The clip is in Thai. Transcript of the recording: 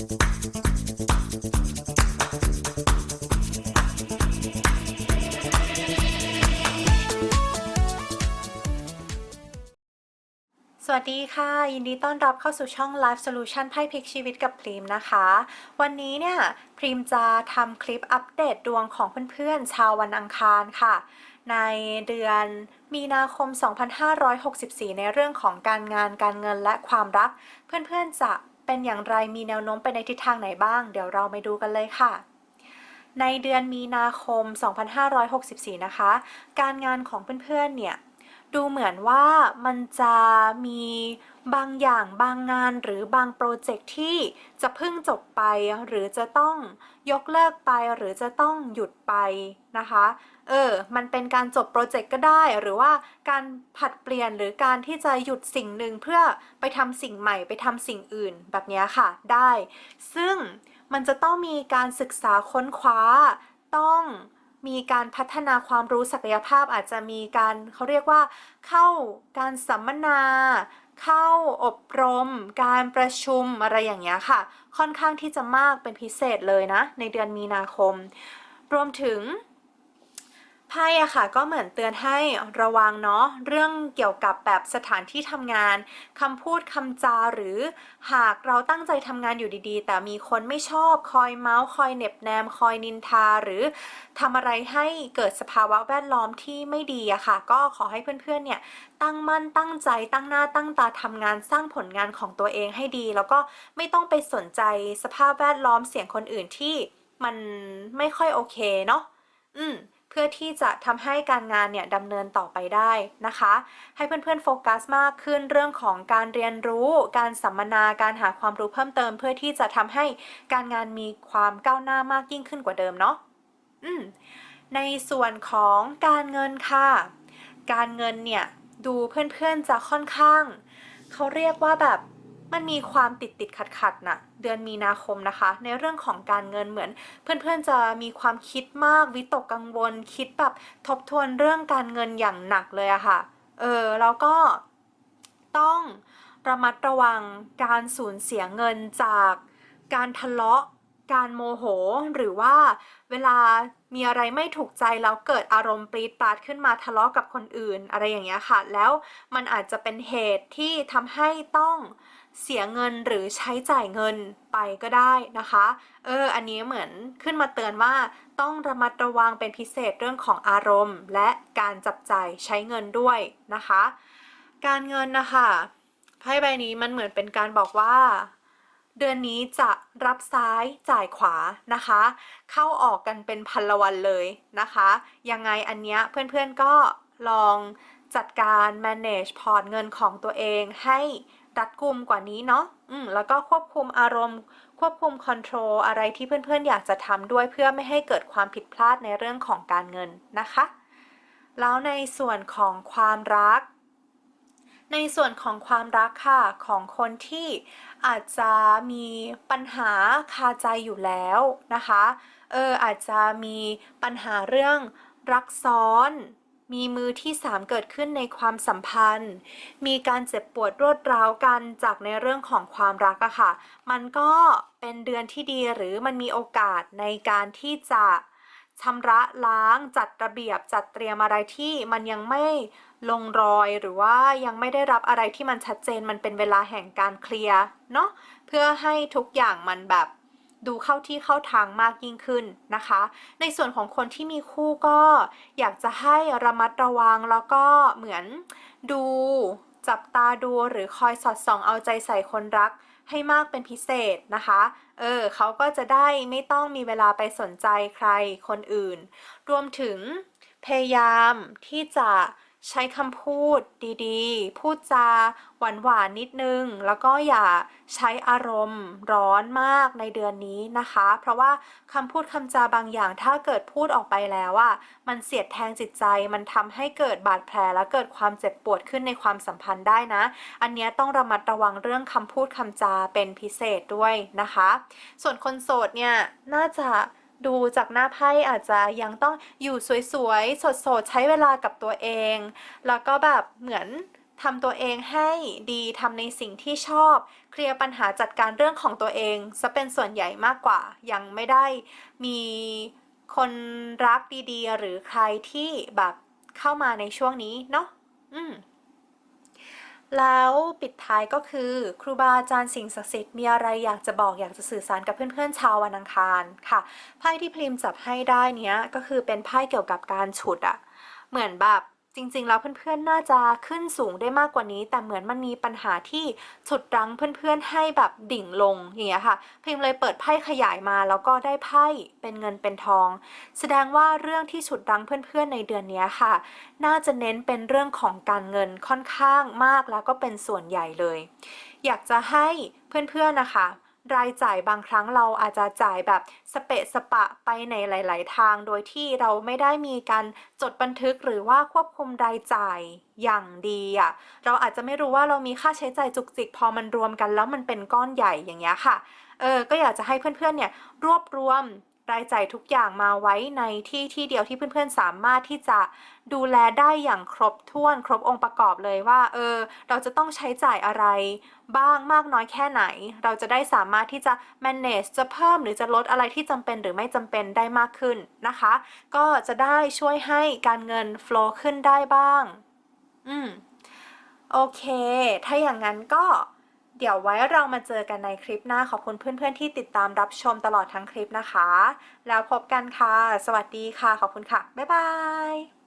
สวัสดีค่ะ ยินดีต้อนรับเข้าสู่ช่อง Life Solution ไพ่พลิกชีวิตกับพรีมนะคะ วันนี้เนี่ยพรีมจะทำคลิปอัปเดตดวงของเพื่อนๆ ชาววันอังคารค่ะ ในเดือนมีนาคม 2564 ในเรื่องของการงานการเงินและความรัก เพื่อนๆจะ เป็นอย่างไรมีแนวโน้มไปในทิศทางไหนบ้าง เดี๋ยวเราไปดูกันเลยค่ะในเดือนมีนาคม 2564 นะคะ การงานของเพื่อนๆ เนี่ย ดูเหมือนว่ามันจะมีบางอย่างบางงานหรือบางโปรเจกต์ที่จะเพิ่งจบไป หรือจะต้องยกเลิกไปหรือจะต้องหยุดไปนะคะ เออ มันเป็นการจบโปรเจกต์ก็ได้ หรือว่าการผัดเปลี่ยนหรือการที่จะหยุดสิ่งหนึ่งเพื่อไปทำสิ่งใหม่ไปทำสิ่งอื่นแบบนี้ค่ะได้ ซึ่งมันจะต้องมีการศึกษาค้นคว้าต้อง มีการพัฒนาความรู้ศักยภาพอาจจะมีการเขาเรียกว่า เข้าการสัมมนา เข้าอบรม การประชุมอะไรอย่างเงี้ยค่ะ ค่อนข้างที่จะมากเป็นพิเศษเลยนะ ในเดือนมีนาคม รวมถึง ไพ่อะค่ะก็เหมือนเตือนให้ระวังเนาะเรื่องเกี่ยวกับแบบสถานที่ทำงานคำพูดคำจาหรือหากเราตั้งใจทำงานอยู่ดีๆ แต่มีคนไม่ชอบคอยเมาส์คอยเหน็บแนมคอยนินทาหรือทำอะไรให้เกิดสภาวะแวดล้อมที่ไม่ดีอะค่ะ ก็ขอให้เพื่อนๆเนี่ยตั้งมั่นตั้งใจตั้งหน้าตั้งตาทำงานสร้างผลงานของตัวเองให้ดี แล้วก็ไม่ต้องไปสนใจสภาพแวดล้อมเสียงคนอื่นที่มันไม่ค่อยโอเคเนาะอืม เพื่อที่จะทำให้การงานเนี่ยดำเนินต่อไปได้นะคะ ให้เพื่อนๆโฟกัสมากขึ้นเรื่องของการเรียนรู้ การสัมมนาการหาความรู้เพิ่มเติม เพื่อที่จะทำให้การงานมีความก้าวหน้ามากยิ่งขึ้นกว่าเดิมเนาะอืมในส่วนของการเงินค่ะ การเงินเนี่ยดูเพื่อนๆจะค่อนข้าง เขาเรียกว่าแบบ มันมีความติดติดขัดขัดน่ะเดือนมีนาคมนะคะ ในเรื่องของการเงินเหมือน เพื่อนๆจะมีความคิดมากวิตกกังวล คิดแบบทบทวนเรื่องการเงินอย่างหนักเลยอะค่ะ เออแล้วก็ต้องระมัดระวังการสูญเสียเงินจากการทะเลาะ การโมโห หรือว่าเวลา มีอะไรไม่ถูกใจแล้วเกิดอารมณ์ปรีดปราดขึ้นมาทะเลาะกับคนอื่น อะไรอย่างเงี้ยค่ะ แล้วมันอาจจะเป็นเหตุที่ทำให้ต้องเสียเงินหรือใช้จ่ายเงินไปก็ได้นะคะ เออ อันนี้เหมือนขึ้นมาเตือนว่าต้องระมัดระวังเป็นพิเศษเรื่องของอารมณ์ และการจับจ่ายใช้เงินด้วยนะคะ การเงินนะคะไพ่ใบนี้มันเหมือนเป็นการบอกว่า เดือนนี้จะรับซ้ายจ่ายขวานะคะ เข้าออกกันเป็นพันละวันเลยนะคะ ยังไงอันเนี้ยเพื่อนๆก็ลองจัดการ manage พอร์ตเงินของตัวเองให้รัดกุมกว่านี้เนาะอืมแล้วก็ควบคุมอารมณ์ ควบคุม control อะไรที่เพื่อนๆ อยากจะทำด้วยเพื่อไม่ให้เกิดความผิดพลาดในเรื่องของการเงินนะคะ แล้วในส่วนของความรัก ในส่วนของความรักค่ะของคนที่อาจจะมีปัญหาคาใจอยู่แล้วนะคะเอออาจจะมีปัญหาเรื่องรักซ้อน มีมือที่สามเกิดขึ้นในความสัมพันธ์ มีการเจ็บปวดรวดร้าวกันจากในเรื่องของความรักอะค่ะ มันก็เป็นเดือนที่ดีหรือมันมีโอกาสในการที่จะ ชำระล้างจัดระเบียบจัดเตรียมอะไรที่มันยังไม่ลงรอยหรือว่ายังไม่ได้รับอะไรที่มันชัดเจนมันเป็นเวลาแห่งการเคลียร์เนาะเพื่อให้ทุกอย่างมันแบบดูเข้าที่เข้าทางมากยิ่งขึ้นนะคะ ในส่วนของคนที่มีคู่ก็อยากจะให้ระมัดระวังแล้วก็เหมือนดูจับตาดูหรือคอยสอดส่องเอาใจใส่คนรัก ให้มากเป็นพิเศษนะคะ เออเขาก็จะได้ไม่ต้องมีเวลาไปสนใจใครคนอื่น รวมถึงพยายามที่จะ ใช้คำพูดดีๆ พูดจาหวานๆนิดนึง แล้วก็อย่าใช้อารมณ์ร้อนมากในเดือนนี้นะคะ เพราะว่าคำพูดคำจาบางอย่างถ้าเกิดพูดออกไปแล้วอะมันเสียดแทงจิตใจ มันทำให้เกิดบาดแผลและเกิดความเจ็บปวดขึ้นในความสัมพันธ์ได้นะ อันนี้ต้องระมัดระวังเรื่องคำพูดคำจาเป็นพิเศษด้วยนะคะ ส่วนคนโสดเนี่ยน่าจะ ดูจากหน้าไพ่อาจจะยังต้องอยู่สวยๆ สดๆ ใช้เวลากับตัวเอง แล้วก็แบบเหมือนทำตัวเองให้ดีทำในสิ่งที่ชอบ เคลียร์ปัญหาจัดการเรื่องของตัวเองซะเป็นส่วนใหญ่มากกว่า ยังไม่ได้มีคนรักดีๆ หรือใครที่แบบเข้ามาในช่วงนี้เนาะอืม แล้วปิดท้ายก็คือครูบาอาจารย์สิ่งศักดิ์สิทธิ์มีอะไรอยากจะบอกอยากจะสื่อสารกับเพื่อนๆชาววันอังคารค่ะไพ่ที่พริมจับให้ได้เนี้ยก็คือเป็นไพ่เกี่ยวกับการฉุดอะเหมือนแบบ จริงๆ แล้วเพื่อนๆ น่าจะขึ้นสูงได้มากกว่านี้ แต่เหมือนมันมีปัญหาที่ฉุดรั้งเพื่อนๆ ให้แบบดิ่งลงอย่างเงี้ยค่ะ พิมเลยเปิดไพ่ขยายมาแล้วก็ได้ไพ่เป็นเงินเป็นทอง แสดงว่าเรื่องที่ฉุดรั้งเพื่อนๆ ในเดือนนี้ค่ะ น่าจะเน้นเป็นเรื่องของการเงินค่อนข้างมากแล้วก็เป็นส่วนใหญ่เลย อยากจะให้เพื่อนๆ นะคะ รายจ่ายบางครั้งเราอาจจะจ่ายแบบสเปะสปะไปในหลาย ๆ ทาง โดยที่เราไม่ได้มีการจดบันทึกหรือว่าควบคุมรายจ่ายอย่างดีอะ่ะเราอาจจะไม่รู้ว่าเรามีค่าใช้จ่ายจุกจิก พอมันรวมกันแล้วมันเป็นก้อนใหญ่อย่างเงี้ยค่ะเออก็อยากจะให้เพื่อน ๆ เนี่ยรวบรวม รายจ่ายทุกอย่างมาไว้ในที่ที่เดียวที่เพื่อนๆสามารถที่จะดูแลได้อย่างครบถ้วนครบองค์ประกอบเลยว่า เออ เราจะต้องใช้จ่ายอะไร บ้างมากน้อยแค่ไหน เราจะได้สามารถที่จะ manage จะเพิ่มหรือจะลดอะไรที่จำเป็นหรือไม่จำเป็นได้มากขึ้นนะคะ ก็จะได้ช่วยให้การเงิน flow ขึ้นได้บ้าง อืม โอเค ถ้าอย่างนั้นก็ เดี๋ยวไว้เรามาเจอกันในคลิปหน้าขอบคุณเพื่อนๆที่ติดตามรับชมตลอดทั้งคลิปนะคะ แล้วพบกันค่ะ สวัสดีค่ะ ขอบคุณค่ะ บ๊ายบาย